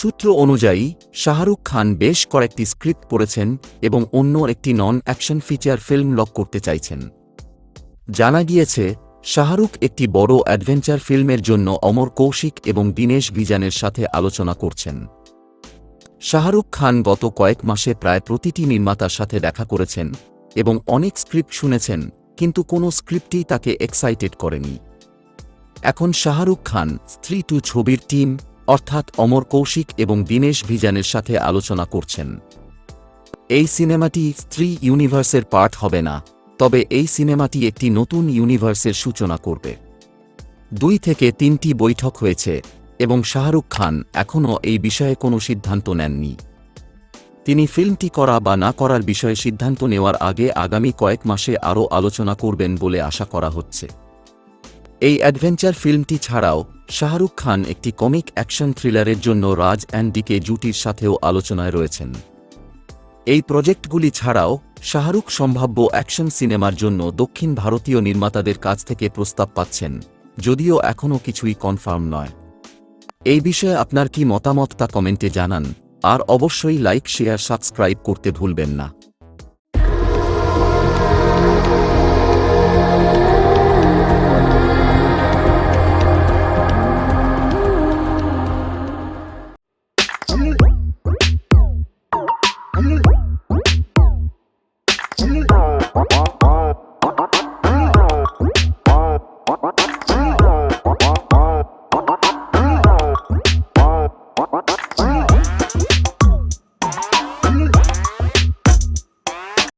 সূত্র অনুযায়ী, শাহরুখ খান বেশ কয়েকটি স্ক্রিপ্ট পড়েছেন এবং অন্য একটি non action feature film lock করতে চাইছেন। জানা গিয়েছে, শাহরুখ একটি বড় অ্যাডভেঞ্চার ফিল্মের জন্য অমর কৌশিক এবং দীনেশ বিজানের সাথে আলোচনা করছেন। শাহরুখ খান গত কয়েক মাসে প্রায় প্রতিটি নির্মাতার সাথে দেখা করেছেন এবং অনেক স্ক্রিপ্ট শুনেছেন, কিন্তু কোনো স্ক্রিপ্টই তাকে এক্সাইটেড করেনি। এখন শাহরুখ খান স্ত্রী টু ছবির টিম অর্থাৎ অমর কৌশিক এবং দীনেশ ভিজানের সাথে আলোচনা করছেন। এই সিনেমাটি স্ত্রী ইউনিভার্সের পার্ট হবে না, তবে এই সিনেমাটি একটি নতুন ইউনিভার্সের সূচনা করবে। দুই থেকে তিনটি বৈঠক হয়েছে এবং শাহরুখ খান এখনও এই বিষয়ে কোনো সিদ্ধান্ত নেননি। তিনি ফিল্মটি করা বা না করার বিষয়ে সিদ্ধান্ত নেওয়ার আগে আগামী কয়েক মাসে আরও আলোচনা করবেন বলে আশা করা হচ্ছে। এই অ্যাডভেঞ্চার ফিল্মটি ছাড়াও শাহরুখ খান একটি কমিক অ্যাকশন থ্রিলারের জন্য রাজ অ্যান্ড ডিকে জুটির সাথেও আলোচনায় রয়েছেন। এই প্রজেক্টগুলি ছাড়াও শাহরুখ সম্ভাব্য অ্যাকশন সিনেমার জন্য দক্ষিণ ভারতীয় নির্মাতাদের কাছ থেকে প্রস্তাব পাচ্ছেন, যদিও এখনও কিছুই কনফার্ম নয়। এই বিষয়ে আপনার কি মতামত তা কমেন্টে জানান, আর অবশ্যই লাইক, শেয়ার, সাবস্ক্রাইব করতে ভুলবেন না। Mm-hmm.